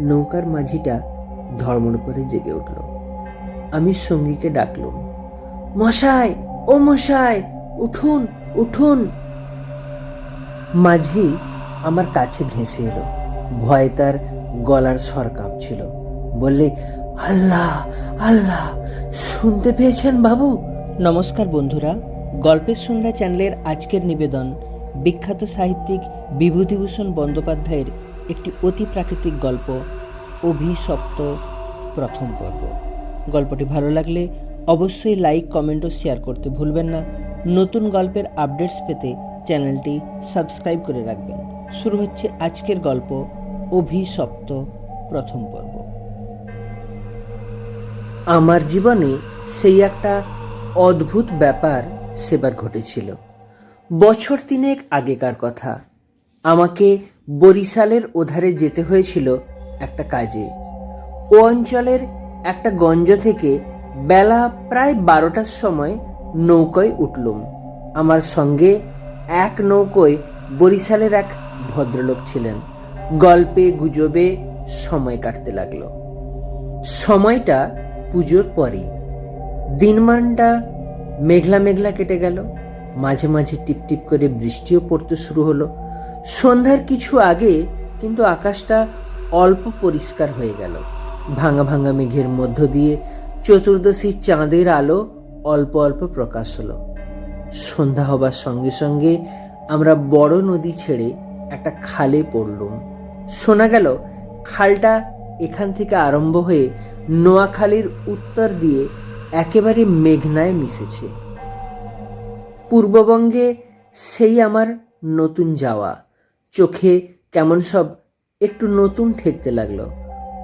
নৌকার মাঝিটা ধর্মণ করে জেগে উঠল। আমি সঙ্গীকে ডাকলুম, মশাই, ও মশাই, উঠুন উঠুন। মাঝি আমার কাছে ঘেঁষে এলো। ভয়ে তার গলার স্বর কাঁপছিল। বললে, আল্লাহ আল্লাহ, শুনতে পেয়েছেন বাবু? নমস্কার বন্ধুরা, গল্পের সন্ধ্যা চ্যানেলের আজকের নিবেদন বিখ্যাত সাহিত্যিক বিভূতিভূষণ বন্দ্যোপাধ্যায়ের একটি অতি প্রাকৃতিক গল্প, অভিশপ্ত প্রথম পর্ব। গল্পটি ভালো লাগলে অবশ্যই লাইক, কমেন্ট ও শেয়ার করতে ভুলবেন না। নতুন গল্পের আপডেটস পেতে চ্যানেলটি সাবস্ক্রাইব করে রাখবেন। শুরু হচ্ছে আজকের গল্প, অভিশপ্ত প্রথম পর্ব। আমার জীবনে সেই একটা অদ্ভুত ব্যাপার সেবার ঘটেছিল। বছর তিনেক আগেকার কথা। আমাকে বরিশালের ওধারে যেতে হয়েছিল একটা কাজে। ও অঞ্চলের একটা গঞ্জ থেকে বেলা প্রায় বারোটার সময় নৌকায় উঠলুম। আমার সঙ্গে এক নৌকোয় বরিশালের এক ভদ্রলোক ছিলেন। গল্পে, গুজবে সময় কাটতে লাগল। সময়টা পুজোর পরেই। দিনমানটা মেঘলা মেঘলা কেটে গেল। মাঝে মাঝে টিপটিপ করে বৃষ্টিও পড়তে শুরু হলো। সন্ধ্যার কিছু আগে কিন্তু আকাশটা অল্প পরিষ্কার হয়ে গেল। ভাঙা ভাঙা মেঘের মধ্য দিয়ে চতুর্দশী চাঁদের আলো অল্প অল্প প্রকাশ হলো। সন্ধ্যা হবার সঙ্গে সঙ্গে আমরা বড় নদী ছেড়ে একটা খালে পড়লুম। শোনা গেল, খালটা এখান থেকে আরম্ভ হয়ে নোয়াখালীর উত্তর দিয়ে একেবারে মেঘনায় মিশেছে। পূর্ববঙ্গে সেই আমার নতুন যাওয়া। চোখে কেমন সব একটু নতুন ঠেকতে লাগল।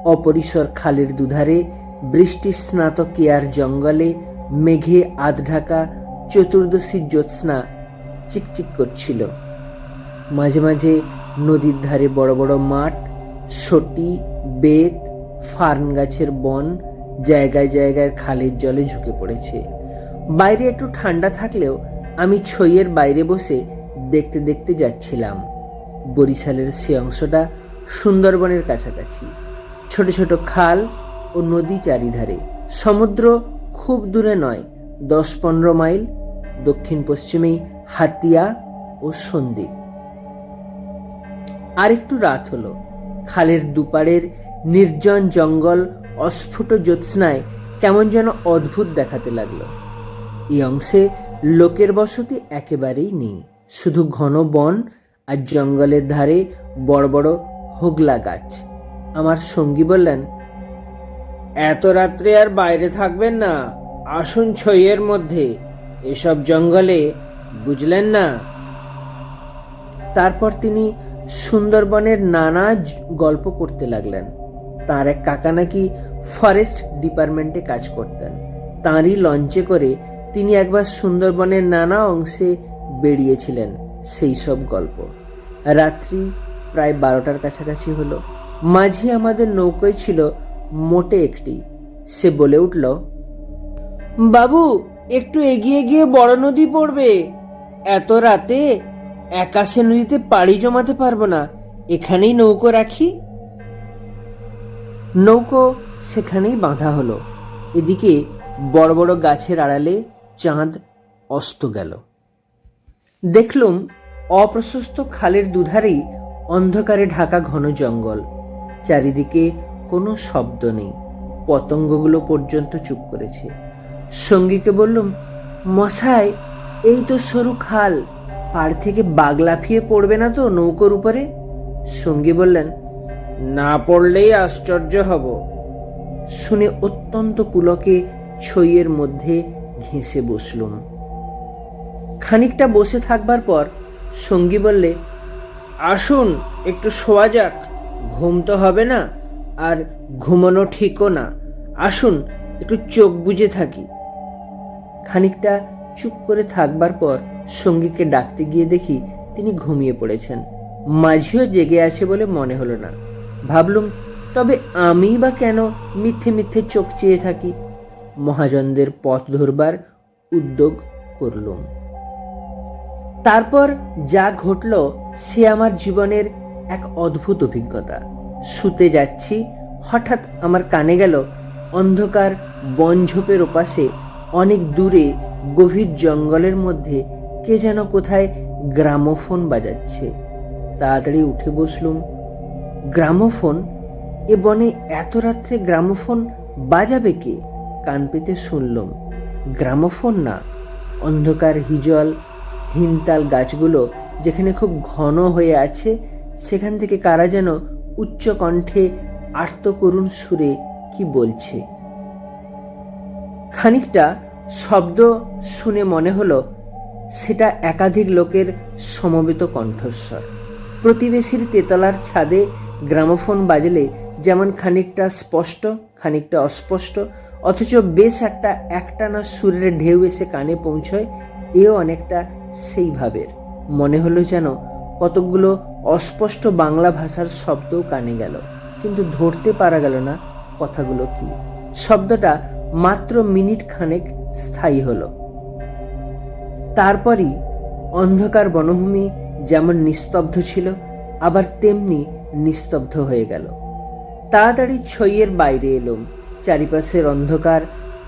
অপরিসর খালের দুধারে বৃষ্টি স্নাত কেয়ার জঙ্গলে মেঘে আধ ঢাকা চতুর্দশী জ্যোৎস্না চিকচিক করছিল। মাঝে মাঝে নদীর ধারে বড় বড় মাঠ, সটি, বেত, ফার্ন গাছের বন জায়গায় জায়গায় খালের জলে ঝুঁকে পড়েছে। বাইরে একটু ঠান্ডা থাকলেও আমি ছইয়ের বাইরে বসে দেখতে দেখতে যাচ্ছিলাম। বরিশালের সে অংশটা সুন্দরবনের কাছাকাছি। ছোট ছোট খাল ও নদী চারিধারে। সমুদ্র খুব দূরে নয়, দশ পনেরো মাইল। দক্ষিণ পশ্চিমেই হাতিয়া ও সন্দ্বীপ আর একটু রাত হলো। খালের দুপাড়ের নির্জন জঙ্গল অস্ফুট জ্যোৎস্নায় কেমন যেন অদ্ভুত দেখাতে লাগল। এই অংশে লোকের বসতি একেবারেই নেই। শুধু ঘন বন আর জঙ্গলের ধারে বড় বড় হোগলা গাছ। আমার সঙ্গী বললেন, এত রাত্রে আর বাইরে থাকবেন না, আসুন ছইয়ের মধ্যে, এসব জঙ্গলে, বুঝলেন না? তারপর তিনি সুন্দরবনের নানা গল্প করতে লাগলেন। তার এক কাকা নাকি ফরেস্ট ডিপার্টমেন্টে কাজ করতেন। তাঁরই লঞ্চে করে তিনি একবার সুন্দরবনের নানা অংশে বেরিয়েছিলেন সেই সব গল্প। রাত্রি প্রায় বারোটার কাছাকাছি হলো। মাঝি আমাদের নৌকোয় ছিল মোটে একটি। সে বলে উঠল, বাবু, একটু এগিয়ে গিয়ে বড় নদী পড়বে। এত রাতে একাশে নদীতে পাড়ি জমাতে পারব না। এখানেই নৌকো রাখি। নৌকো সেখানেই বাঁধা হলো। এদিকে বড় বড় গাছের আড়ালে চাঁদ অস্ত গেল। দেখলুম অপ্রশস্ত খালের দুধারেই অন্ধকারে ঢাকা ঘন জঙ্গল। চারিদিকে কোনো শব্দ নেই। পতঙ্গগুলো পর্যন্ত চুপ করেছে। সঙ্গীকে বললুম, মশাই, এই তো সরু খাল। পাড় থেকে বাগ লাফিয়ে পড়বে না তো নৌকোর উপরে? সঙ্গী বললেন, না পড়লেই আশ্চর্য হব। শুনে অত্যন্ত পুলকে ছইয়ের মধ্যে ঘেঁষে বসলুম। খানিকটা বসে থাকবার পর সঙ্গী বললে, আসুন, একটু শোয়া যাক। ঘুম তো হবে না, আর ঘুমানো ঠিকও না। আসুন, একটু চোখ বুজে থাকি। খানিকটা চুপ করে থাকবার পর সঙ্গীকে ডাকতে গিয়ে দেখি তিনি ঘুমিয়ে পড়েছেন। মাঝিও জেগে আছে বলে মনে হলো না। ভাবলুম, তবে আমি বা কেন মিথ্যে মিথ্যে চোখ চেয়ে থাকি? মহাজনদের পথ ধরবার উদ্যোগ করলুম। তারপর যা ঘটল, সে আমার জীবনের এক অদ্ভুত অভিজ্ঞতা। শুতে যাচ্ছি, হঠাৎ আমার কানে গেল অন্ধকার বনঝোপের ওপাশে, অনেক দূরে, গভীর জঙ্গলের মধ্যে, কে যেন কোথায় গ্রামোফোন বাজাচ্ছে। তাড়াতাড়ি উঠে বসলুম। গ্রামোফোন? এ বনে এত রাত্রে গ্রামোফোন বাজাবে কে? কান পেতে শুনলুম। গ্রামোফোন না, অন্ধকার হিজল হিনতাল গাছগুলো যেখানে খুব ঘন হয়ে আছে, সেখান থেকে কারা যেন উচ্চ কণ্ঠে আর্ত করুণ সুরে কি বলছে। খানিকটা শব্দ শুনে মনে হলো, সেটা একাধিক লোকের সমবেত কণ্ঠস্বর। প্রতিবেশীর তেতলার ছাদে গ্রামোফোন বাজলে যেমন খানিকটা স্পষ্ট, খানিকটা অস্পষ্ট, অথচ বেশ একটা একটানা সুরের ঢেউ এসে কানে পৌঁছয়, এও অনেকটা সেই ভাবের মনে হলো যেন কতকগুলো অস্পষ্ট বাংলা ভাষার শব্দও কানে গেল, কিন্তু ধরতে পারা গেল না কথাগুলো কি। শব্দটা মাত্র মিনিট খানেক স্থায়ী হলো। তারপরই অন্ধকার বনভূমি যেমন নিস্তব্ধ ছিল, আবার তেমনি নিস্তব্ধ হয়ে গেল। তাড়াতাড়ি ছইয়ের বাইরে এলুম, চারিপাশের অন্ধকার,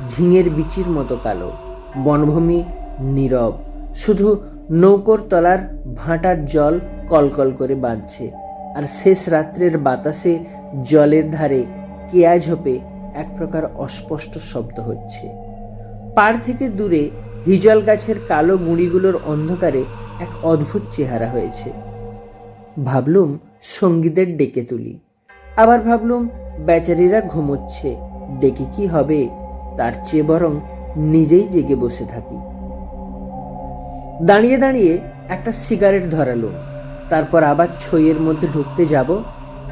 ঝিঙের বিচির মতো কালো, বনভূমি নীরব। শুধু নৌকোর তলার ভাঁটার জল কলকল করে বাঁধছে, আর শেষ রাত্রের বাতাসে জলের ধারে কেয়া ঝোপে এক প্রকার অস্পষ্ট শব্দ হচ্ছে। পাড় থেকে দূরে হিজল গাছের কালো গুঁড়িগুলোর অন্ধকারে এক অদ্ভুত চেহারা হয়েছে। ভাবলুম সঙ্গীদের ডেকে তুলি, আবার ভাবলুম বেচারিরা ঘুমোচ্ছে ডেকে কি হবে, তার চেয়ে বরং নিজেই জেগে বসে থাকি। দাঁড়িয়ে দাঁড়িয়ে একটা সিগারেট ধরালো। তারপর আবার ছইয়ের মধ্যে ঢুকতে যাব।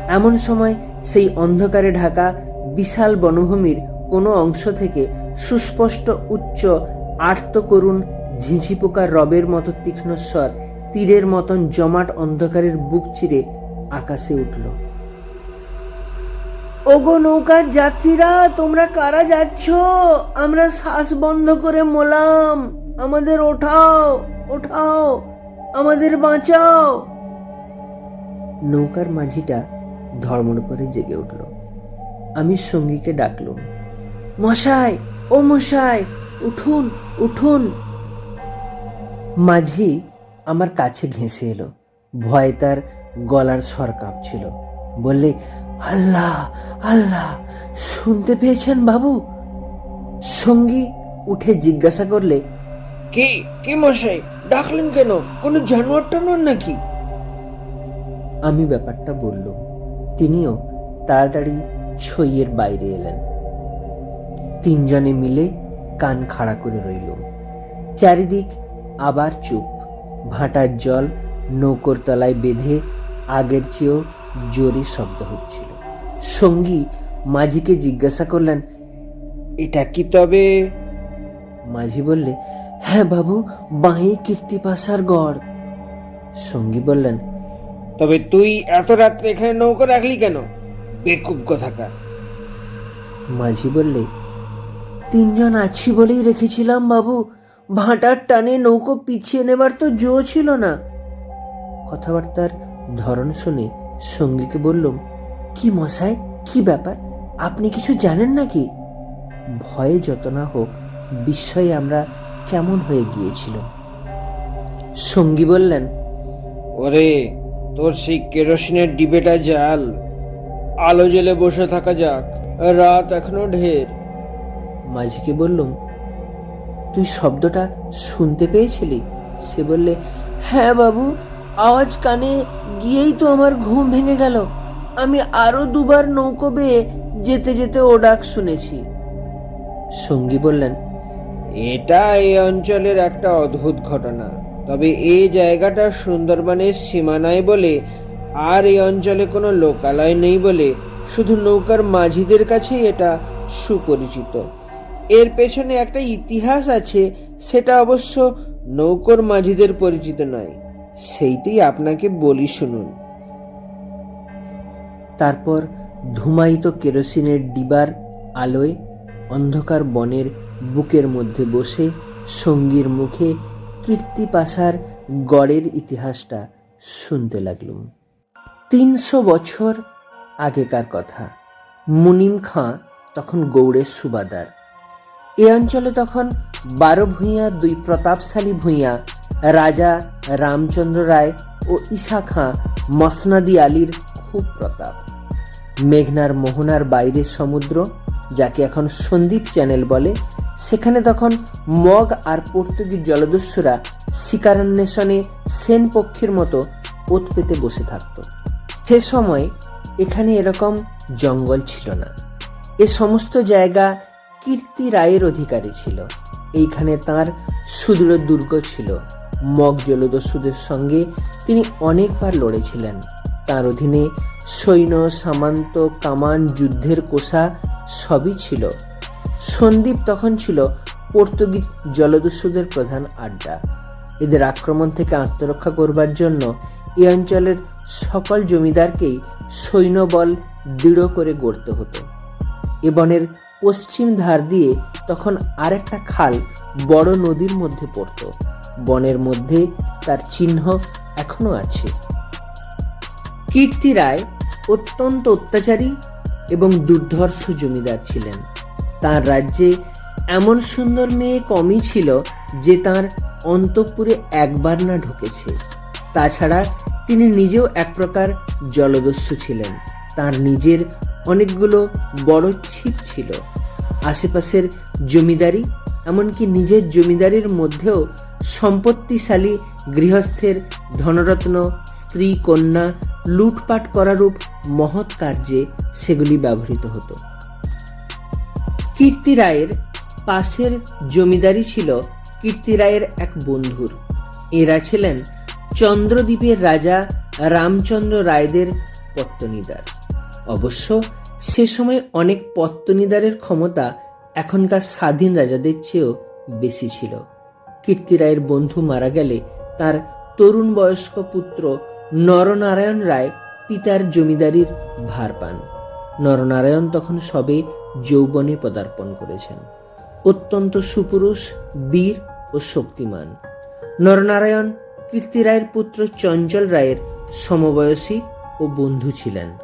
এমন সময় সেই অন্ধকারে ঢাকা বিশাল বনভূমির কোনো অংশ থেকে সুস্পষ্ট উচ্চ আর্ত করুণ ঝিঝি পোকার রবের মতো তীক্ষ্ণ স্বর তীরের মতন জমাট অন্ধকারের বুক চিরে আকাশে উঠল। ওগো নৌকার যাত্রীরা, তোমরা কারা যাচ্ছ? আমরা শ্বাস বন্ধ করে মোলাম আমাদের ওঠাও। ওঠাও, আমাদের বাঁচাও। নৌকার মাঝিটা ধর্মণ করে জেগে উঠল। আমি সঙ্গীকে ডাকলুম, মশাই, ও মশাই, উঠুন উঠুন। মাঝি আমার কাছে ঘেঁষে এলো। ভয়ে তার গলার স্বর কাঁপছিল। বললে, আল্লাহ আল্লাহ, শুনতে পেয়েছেন বাবু? সঙ্গী উঠে জিজ্ঞাসা করলে কি? কি মশাই? ডাকলেন কেন? কোনো জানোয়ার টানোয়ার নাকি? আমি ব্যাপারটা বললুম। তিনিও তাড়াতাড়ি ছইয়ের বাইরে এলেন। তিনজনে মিলে কান খাড়া করে রইলুম। চারিদিক আবার চুপ। ভাটার জল নৌকোর তলায় বেঁধে আগের চেয়েও জোরে শব্দ হচ্ছিল। সঙ্গী মাঝিকে জিজ্ঞাসা করলেন, এটা কি তবে? মাঝি বললে হ্যাঁ বাবু বাঁয়ে কীর্তিপাশার গড়। সঙ্গী বললেন তবে তুই এত রাত্রে এখানে নৌকো রাখলি কেন? বেকুব কথাকার। মাঝি বললে তিনজন আছি বলেই রেখেছিলাম বাবু ভাটার টানে নৌকো পিছিয়ে নেবার তো জো ছিল না। কথাবার্তার ধরন শুনে সঙ্গীকে বললুম কি মশাই কি ব্যাপার আপনি কিছু জানেন নাকি? ভয়ে যত না হোক বিস্ময়ে আমরা কেমন হয়ে গিয়েছিল? সঙ্গী বললেন ওরে তোর সেই কেরোসিনের ডিবেটা জাল। আলো জেলে বসে থাকা যাক রাত এখনও ঢের। মাঝিকে বললুম তুই শব্দটা শুনতে পেয়েছিলি? সে বললে হ্যাঁ বাবু আওয়াজ কানে গিয়েই তো আমার ঘুম ভেঙে গেল। আমি আরও দুবার নৌকো বেয়ে যেতে যেতে ও ডাক শুনেছি। সঙ্গী বললেন এটা এই অঞ্চলের একটা অদ্ভুত ঘটনা। তবে এই জায়গাটা সুন্দরবনের সীমানায় বলে, আর এই অঞ্চলে কোনো লোকালয় নেই বলে শুধু নৌকার মাঝিদের কাছেই এটা সুপরিচিত। এর পেছনে একটা ইতিহাস আছে, সেটা অবশ্য নৌকর মাঝিদের পরিচিত নয়। সেইটাই আপনাকে বলি শুনুন। তারপর ধুমায়িত কেরোসিনের ডিবার আলোয় অন্ধকার বনের বুকের মধ্যে বসে সঙ্গীর মুখে কীর্তিপাশার গড়ের ইতিহাসটা শুনতে লাগলুম। তিনশো বছর আগেকার কথা। মুনিম খাঁ তখন গৌড়ের সুবাদার। এ অঞ্চলে তখন বারো ভূঁইয়া, দুই প্রতাপশালী ভূঁইয়া, রাজা রামচন্দ্র রায় ও ঈশা খাঁ, মসনাদি আলীর খুব প্রতাপ। মেঘনার মোহনার বাইরের সমুদ্র, যাকে এখন সন্দ্বীপ চ্যানেল বলে সেখানে তখন মগ আর পর্তুগিজ জলদস্যুরা শিকারান্বেষণে সেন পক্ষীর মতো ওত পেতে বসে থাকত। সে সময় এখানে এরকম জঙ্গল ছিল না। এ সমস্ত জায়গা কীর্তি রায়ের অধিকারী ছিল। এইখানে তার সুদৃঢ় দুর্গ ছিল। মগ জলদস্যুদের সঙ্গে তিনি অনেকবার লড়েছিলেন। তার অধীনে সৈন্য, সামান্ত, কামান যুদ্ধের কোষা সবই ছিল। সন্দীপ তখন ছিল পর্তুগিজ জলদস্যুদের প্রধান আড্ডা। এদের আক্রমণ থেকে আত্মরক্ষা করবার জন্য এ অঞ্চলের সকল জমিদারকেই সৈন্যবল দৃঢ় করে গড়তে হতো। এ বনের পশ্চিম ধার দিয়ে তখন আরেকটা খাল বড় নদীর মধ্যে পড়ত। বনের মধ্যে তার চিহ্ন এখনও আছে। কীর্তি রায় অত্যন্ত অত্যাচারী এবং দুর্ধর্ষ জমিদার ছিলেন। তার রাজ্যে এমন সুন্দর মেয়ে কমই ছিল যে তার অন্তঃপুরে একবার না ঢুকেছে। তাছাড়া তিনি নিজেও এক প্রকার জলদস্যু ছিলেন। তার নিজের অনেকগুলো বড় ছিপ ছিল। আশেপাশের জমিদারি, এমনকি নিজের জমিদারির মধ্যেও সম্পত্তিশালী গৃহস্থের ধনরত্ন, স্ত্রী, কন্যা লুটপাট করারূপ মহৎ কার্যে সেগুলি ব্যবহৃত হতো। কীর্তি রায়ের পাশের জমিদারি ছিল কীর্তি রায়ের এক বন্ধুর। এরা ছিলেন চন্দ্রদ্বীপের রাজা রামচন্দ্র রায়দের পত্তনিদার। অবশ্য সে সময় অনেক পত্তনিদারের ক্ষমতা এখনকার স্বাধীন রাজাদের চেয়েও বেশি ছিল। কীর্তি রায়ের বন্ধু মারা গেলে তার তরুণ বয়স্ক পুত্র নরনারায়ণ রায় পিতার জমিদারির ভার পান। নরনারায়ণ তখন সবে যৌবনে পদার্পণ করেছেন। অত্যন্ত সুপুরুষ, বীর ও শক্তিমান। নরনারায়ণ কীর্তি রায়ের পুত্র চঞ্চল রায়ের সমবয়সী ও বন্ধু ছিলেন।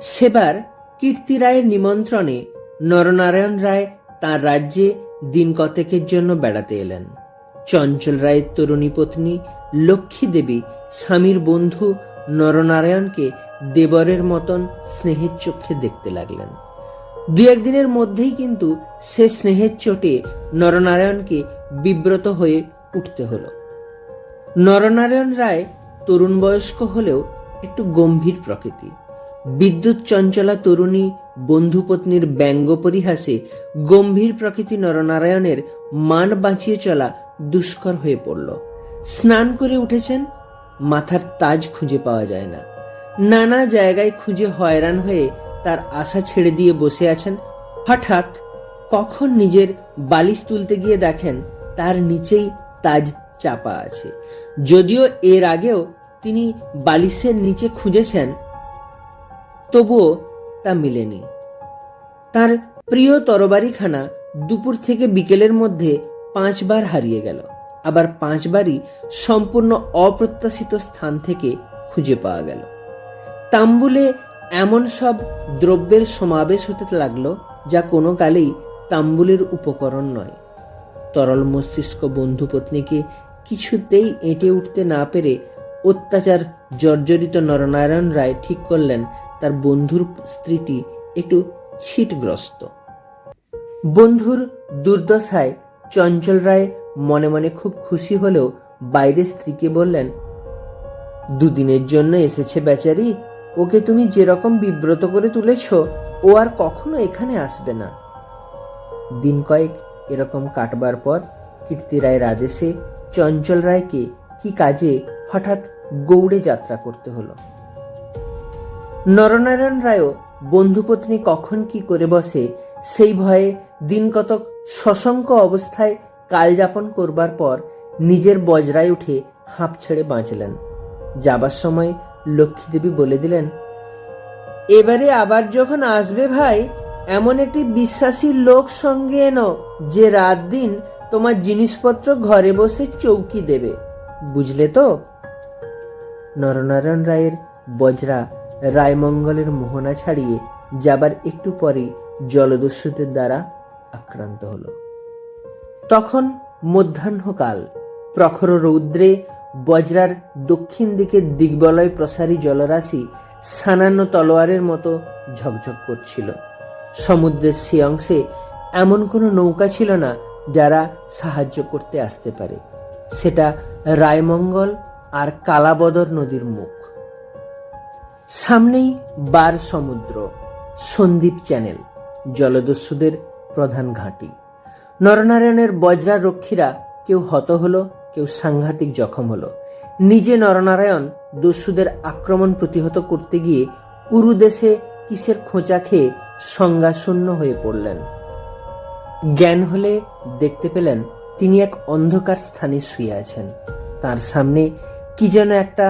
সেবার কীর্তি রায়ের নিমন্ত্রণে নরনারায়ণ রায় তার রাজ্যে দিন কতেকের জন্য বেড়াতে এলেন। চঞ্চল রায়ের তরুণী পত্নী লক্ষ্মী দেবী স্বামীর বন্ধু নরনারায়ণকে দেবরের মতন স্নেহের চোখে দেখতে লাগলেন। দু একদিনের মধ্যেই কিন্তু সে স্নেহের চোটে নরনারায়ণকে বিব্রত হয়ে উঠতে হলো। নরনারায়ণ রায় তরুণ বয়স্ক হলেও একটু গম্ভীর প্রকৃতি। বিদ্যুৎ চঞ্চলা তরুণী বন্ধুপত্নীর ব্যঙ্গ পরিহাসে গম্ভীর প্রকৃতি নরনারায়ণের মান বাঁচিয়ে চলা দুষ্কর হয়ে পড়ল। স্নান করে উঠেছেন, মাথার তাজ খুঁজে পাওয়া যায় না। নানা জায়গায় খুঁজে হয়রান হয়ে তার আশা ছেড়ে দিয়ে বসে আছেন। হঠাৎ কখন নিজের বালিশ তুলতে গিয়ে দেখেন তার নিচেই তাজ চাপা আছে। যদিও এর আগেও তিনি বালিশের নিচে খুঁজেছেন, তবুও তা মিলেনি। তার প্রিয় তরবারিখানা দুপুর থেকে বিকেলের মধ্যে পাঁচবার হারিয়ে গেল। আবার পাঁচবারই সম্পূর্ণ অপ্রত্যাশিত স্থান থেকে খুঁজে পাওয়া গেল। তাম্বুলে এমন সব দ্রব্যের সমাবেশ হতে লাগল যা কোনো কালেই তাম্বুলের উপকরণ নয়। তরল মস্তিষ্ক বন্ধু পত্নীকে কিছুতেই এঁটে উঠতে না পেরে অত্যাচার জর্জরিত নরনারায়ণ রায় ঠিক করলেন তার বন্ধুর স্ত্রীটি একটু ছিটগ্রস্ত। বন্ধুর দুর্দশায় চঞ্চল রায় মনে মনে খুব খুশি হলেও বাইরে স্ত্রীকে বললেন, দুদিনের জন্য এসেছে বেচারি ওকে তুমি যেরকম বিব্রত করে তুলেছ, ও আর কখনো এখানে আসবে না। দিন কয়েক এরকম কাটবার পর কীর্তি রায়ের আদেশে চঞ্চল রায়কে কি কাজে হঠাৎ গৌড়ে যাত্রা করতে হলো। নরনারায়ণ রায়ও বন্ধুপত্নী কখন কি করে বসে, সেই ভয়ে দিন কতক সশঙ্ক অবস্থায় কালযাপন করবার পর নিজের বজরায় উঠে হাঁপ ছেড়ে বাঁচলেন। যাবার সময় লক্ষ্মীদেবী বলে দিলেন, এবারে আবার যখন আসবে ভাই, এমন একটি বিশ্বাসী লোক সঙ্গে এনো যে রাত দিন তোমার জিনিসপত্র ঘরে বসে চৌকি দেবে, বুঝলে তো? নরনারায়ণ রায়ের বজরা রায়মঙ্গলের মোহনা ছাড়িয়ে যাবার একটু পরেই জলদস্যুদের দ্বারা আক্রান্ত হলো। তখন মধ্যাহ্নকাল, প্রখর রৌদ্রে বজ্রার দক্ষিণ দিকে দিগ্বলয় প্রসারী জলরাশি সানান্য তলোয়ারের মতো ঝকঝক করছিল। সমুদ্রের সে অংশে এমন কোনো নৌকা ছিল না যারা সাহায্য করতে আসতে পারে। সেটা রায়মঙ্গল আর কালাবদর নদীর মুখ। সামনেই বার সমুদ্র সন্দ্বীপ চ্যানেল, জলদস্যুদের প্রধান ঘাঁটি। নরনারায়ণের বজ্রারক্ষীরা কেউ হত হলো কেউ সাংঘাতিক জখম হলো। নিজে নরনারায়ণ দস্যুদের আক্রমণ প্রতিহত করতে গিয়ে উরুদেশে কিসের খোঁচা খেয়ে সংজ্ঞাশূন্য হয়ে পড়লেন। জ্ঞান হলে দেখতে পেলেন তিনি এক অন্ধকার স্থানে শুয়ে আছেন। তার সামনে কি যেন একটা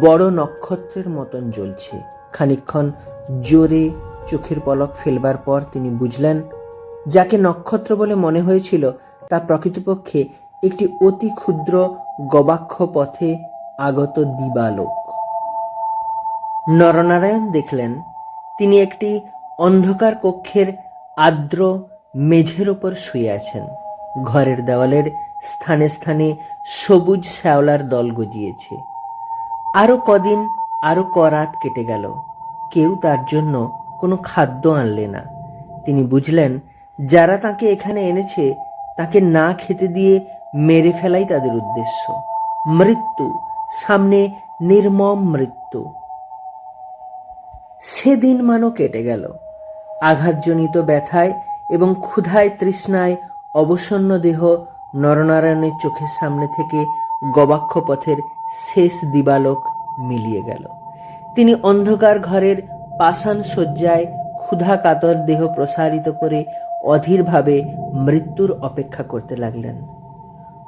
বড় নক্ষত্রের মতন জ্বলছে। খানিকক্ষণ জোরে চোখের পলক ফেলবার পর তিনি বুঝলেন, যাকে নক্ষত্র বলে মনে হয়েছিল তা প্রকৃতপক্ষে একটি অতি ক্ষুদ্র গবাক্ষ পথে আগত দিবালোক। নরনারায়ণ দেখলেন, তিনি একটি অন্ধকার কক্ষের আর্দ্র মেঝের ওপর শুয়ে আছেন। ঘরের দেওয়ালের স্থানে স্থানে সবুজ শ্যাওলার দল গজিয়েছে। আরও কদিন, আরও করাত কেটে গেল। কেউ তার জন্য কোনো খাদ্য আনলে না। তিনি বুঝলেন, যারা তাকে এখানে এনেছে, তাকে না খেতে দিয়ে মেরে ফেলাই তাদের উদ্দেশ্য। মৃত্যু, সামনে নির্মম মৃত্যু। সেদিন মানও কেটে গেল। আঘাতজনিত ব্যথায় এবং ক্ষুধায় তৃষ্ণায় অবসন্ন দেহ নরনারায়ণের চোখের সামনে থেকে গবাক্ষ পথের শেষ দিবালোক মিলিয়ে গেল। তিনি অন্ধকার ঘরের পাষাণ শয্যায় ক্ষুধা কাতর দেহ প্রসারিত করে অধীরভাবে মৃত্যুর অপেক্ষা করতে লাগলেন।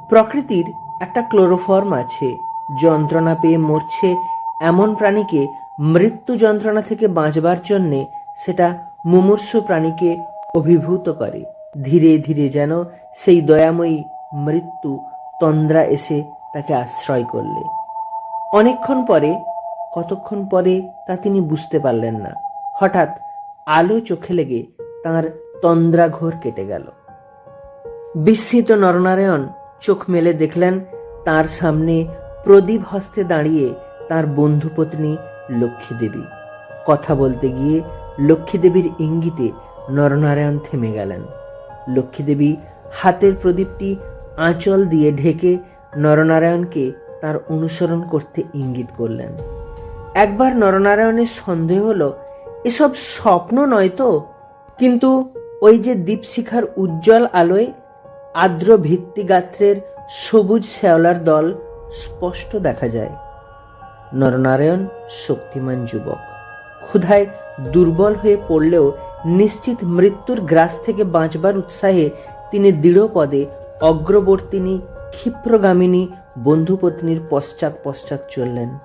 প্রকৃতির একটা ক্লোরোফর্ম আছে। যন্ত্রণা পেয়ে মরছে এমন প্রাণীকে মৃত্যু যন্ত্রণা থেকে বাঁচবার জন্যে সেটা মুমূর্ষু প্রাণীকে অভিভূত করে। ধীরে ধীরে যেন সেই দয়াময়ী মৃত্যু তন্দ্রা এসে তাকে আশ্রয় করলে। অনেকক্ষণ পরে, কতক্ষণ পরে তা তিনি বুঝতে পারলেন না। হঠাৎ আলো চোখে লেগে তাঁর তন্দ্রাঘোর কেটে গেল। বিস্মিত নরনারায়ণ চোখ মেলে দেখলেন তার সামনে প্রদীপ হস্তে দাঁড়িয়ে তার বন্ধুপত্নী লক্ষ্মী দেবী। কথা বলতে গিয়ে লক্ষ্মী দেবীর ইঙ্গিতে নরনারায়ণ থেমে গেলেন। লক্ষ্মী দেবী হাতের প্রদীপটি আঁচল দিয়ে ঢেকে নরনারায়ণকে তার অনুসরণ করতে ইঙ্গিত করলেন। একবার নরনারায়ণের সন্দেহ হলো, এসব স্বপ্ন নয় তো? কিন্তু ওই যে দীপশিখার উজ্জ্বল আলোয় আর্দ্র ভিত্তিগাত্রের সবুজ শ্যাওলার দল স্পষ্ট দেখা যায়। নরনারায়ণ শক্তিমান যুবক। ক্ষুধায় দুর্বল হয়ে পড়লেও নিশ্চিত মৃত্যুর গ্রাস থেকে বাঁচবার উৎসাহে তিনি দৃঢ় পদে অগ্রবর্তিনী, ক্ষিপ্রগামিনী বন্ধুপত্নীর পশ্চাৎ পশ্চাৎ চললেন।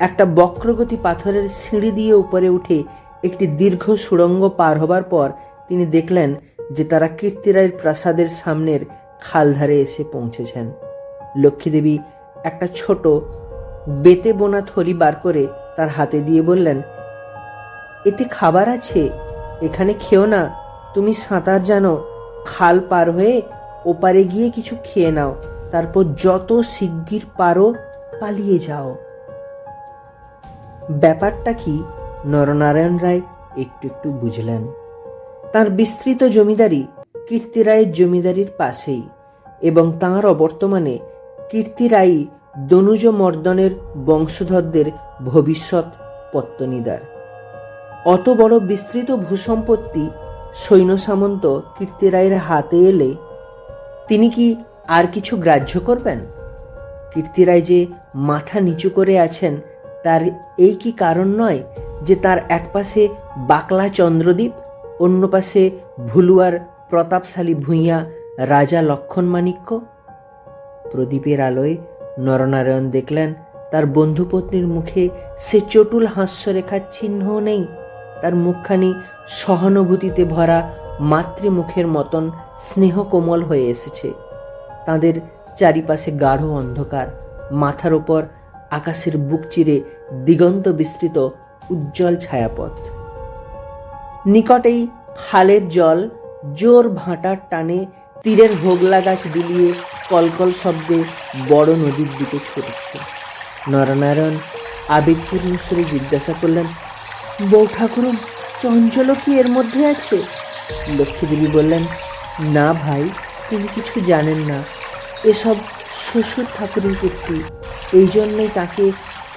একটা বক্রগতি পাথরের সিঁড়ি দিয়ে উপরে উঠে একটি দীর্ঘ সুড়ঙ্গ পার হবার পর তিনি দেখলেন যে তারা কীর্তিরায়ের প্রাসাদের সামনের খালধারে এসে পৌঁছেছেন। লক্ষ্মীদেবী একটা ছোট বেতে বোনা থলি বার করে তার হাতে দিয়ে বললেন, এতে খাবার আছে? এখানে খেও না। তুমি সাঁতার জানো। খাল পার হয়ে ওপারে গিয়ে কিছু খেয়ে নাও। তারপর যত শিগগির পারো পালিয়ে যাও। ব্যাপারটা কি নরনারায়ণ রায় একটু একটু বুঝলেন। তার বিস্তৃত জমিদারি কীর্তিরায়ের জমিদারির পাশেই এবং তাঁর অবর্তমানে কীর্তিরায়ই দনুজ মর্দনের বংশধরদের ভবিষ্যৎ পত্তনিদার। অত বড় বিস্তৃত ভূসম্পত্তি সৈন্য সামন্ত কীর্তিরায়ের হাতে এলে তিনি কি আর কিছু গ্রাহ্য করবেন? কীর্তিরায় যে মাথা নিচু করে আছেন, তার এই কি কারণ নয় যে তার একপাশে বাকলা চন্দ্রদ্বীপ? অন্য পাশে ভুলুয়ার প্রতাপশালী ভূঁইয়া রাজা লক্ষণ মাণিক্য? প্রদীপের আলোয় নরনারায়ণ দেখলেন, তার বন্ধুপত্নীর মুখে সে চটুল হাস্যরেখার চিহ্নও নেই। তার মুখখানি সহানুভূতিতে ভরা মাতৃমুখের মতন স্নেহ কোমল হয়ে এসেছে। তাদের চারিপাশে গাঢ় অন্ধকার। মাথার ওপর আকাশের বুক চিরে দিগন্ত বিস্তৃত উজ্জ্বল ছায়াপথ। নিকটেই খালের জল জোর ভাঁটার টানে তীরের ভোগলা গাছ বিলিয়ে কলকল শব্দে বড় নদীর দিকে ছুটছে। নরনারায়ণ আবেগপূর্ণ সুরে জিজ্ঞাসা করলেন, বউ ঠাকুরুন, চঞ্চলও কি এর মধ্যে আছে? লক্ষ্মীদেবী বললেন, না ভাই, তিনি কিছু জানেন না। এসব শ্বশুর ঠাকুরের কীর্তি, এই জন্যই তাকে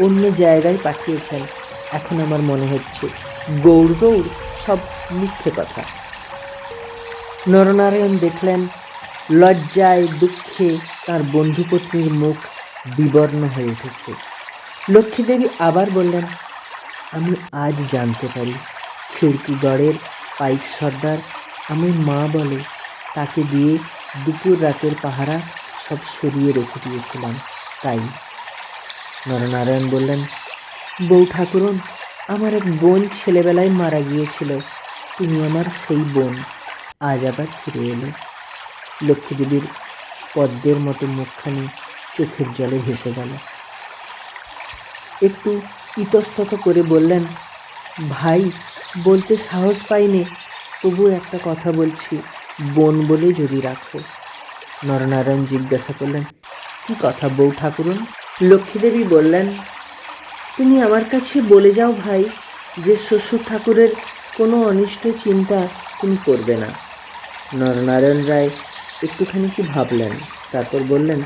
অন্য জায়গায় পাঠিয়েছেন, এখন আমার মনে হচ্ছে। গৌর গৌর সব মিথ্যে কথা। নরনারায়ণ দেখলেন, লজ্জায় দুঃখে তার বন্ধুপত্নীর মুখ বিবর্ণ হয়ে উঠেছে। লক্ষ্মীদেবী আবার বললেন, আমি আজ জানতে পারি, খিড়কিগড়ের পাইক সর্দার আমি মা বলে তাকে দিয়ে দুপুর রাতের পাহারা সব সরিয়ে রেখে দিয়েছিলাম, তাই। নরনারায়ণ বললেন, বউ ঠাকুরন আমার এক বোন ছেলেবেলায় মারা গিয়েছিল। তুমি আমার সেই বোন। আজ আবার ফিরে এলো। লক্ষ্মীদেবীর পদ্মের মতো মুখখানি চোখের জলে ভেসে গেল। একটু ইতস্তত করে বললেন, ভাই, বলতে সাহস পাইনি। তবু একটা কথা বলছি, বোন বলে যদি রাখো। নরনারায়ণ জিজ্ঞাসা করলেন, কি কথা বউ ঠাকুরন? লক্ষ্মীদেবী বললেন তুমি আমার কাছে বলে যাও ভাই যে শ্বশুর ঠাকুরের কোনো অনিষ্ট চিন্তা তুমি করবে না। নরনারায়ণ রায় একটুখানি কি ভাবলেন, তারপর বললেন,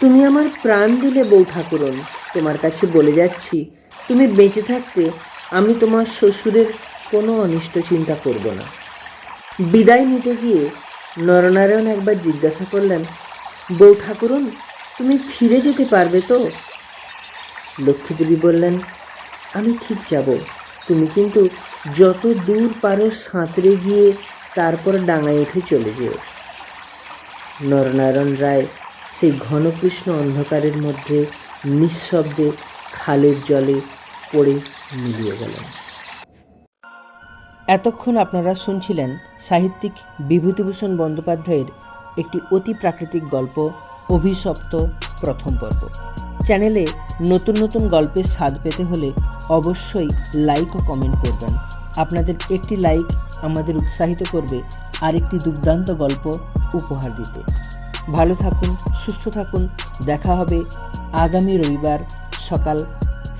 তুমি আমার প্রাণ দিলে বউ ঠাকুরন, তোমার কাছে বলে যাচ্ছি, তুমি বেঁচে থাকতে আমি তোমার শ্বশুরের কোনো অনিষ্ট চিন্তা করব না। বিদায় নিতে গিয়ে নরনারায়ণ একবার জিজ্ঞাসা করলেন, বউ ঠাকুরন, তুমি ফিরে যেতে পারবে তো? লক্ষ্মীদেবী বললেন, আমি ঠিক যাব। তুমি কিন্তু যত দূর পারো সাঁতরে গিয়ে তারপর ডাঙায় উঠে চলে যেও। নরনারায়ণ রায় সেই ঘনকৃষ্ণ অন্ধকারের মধ্যে নিঃশব্দে খালের জলে পড়ে মিলিয়ে গেলেন। এতক্ষণ আপনারা শুনছিলেন সাহিত্যিক বিভূতিভূষণ বন্দ্যোপাধ্যায়ের একটি অতি প্রাকৃতিক গল্প, অভিশপ্ত প্রথম পর্ব। চ্যানেলে নতুন নতুন গল্পের স্বাদ পেতে হলে অবশ্যই লাইক ও কমেন্ট করবেন। আপনাদের একটি লাইক আমাদের উৎসাহিত করবে আরেকটি দুর্দান্ত গল্প উপহার দিতে। ভালো থাকুন, সুস্থ থাকুন, দেখা হবে আগামী রবিবার সকাল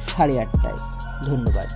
সাড়ে আটটায়। ধন্যবাদ।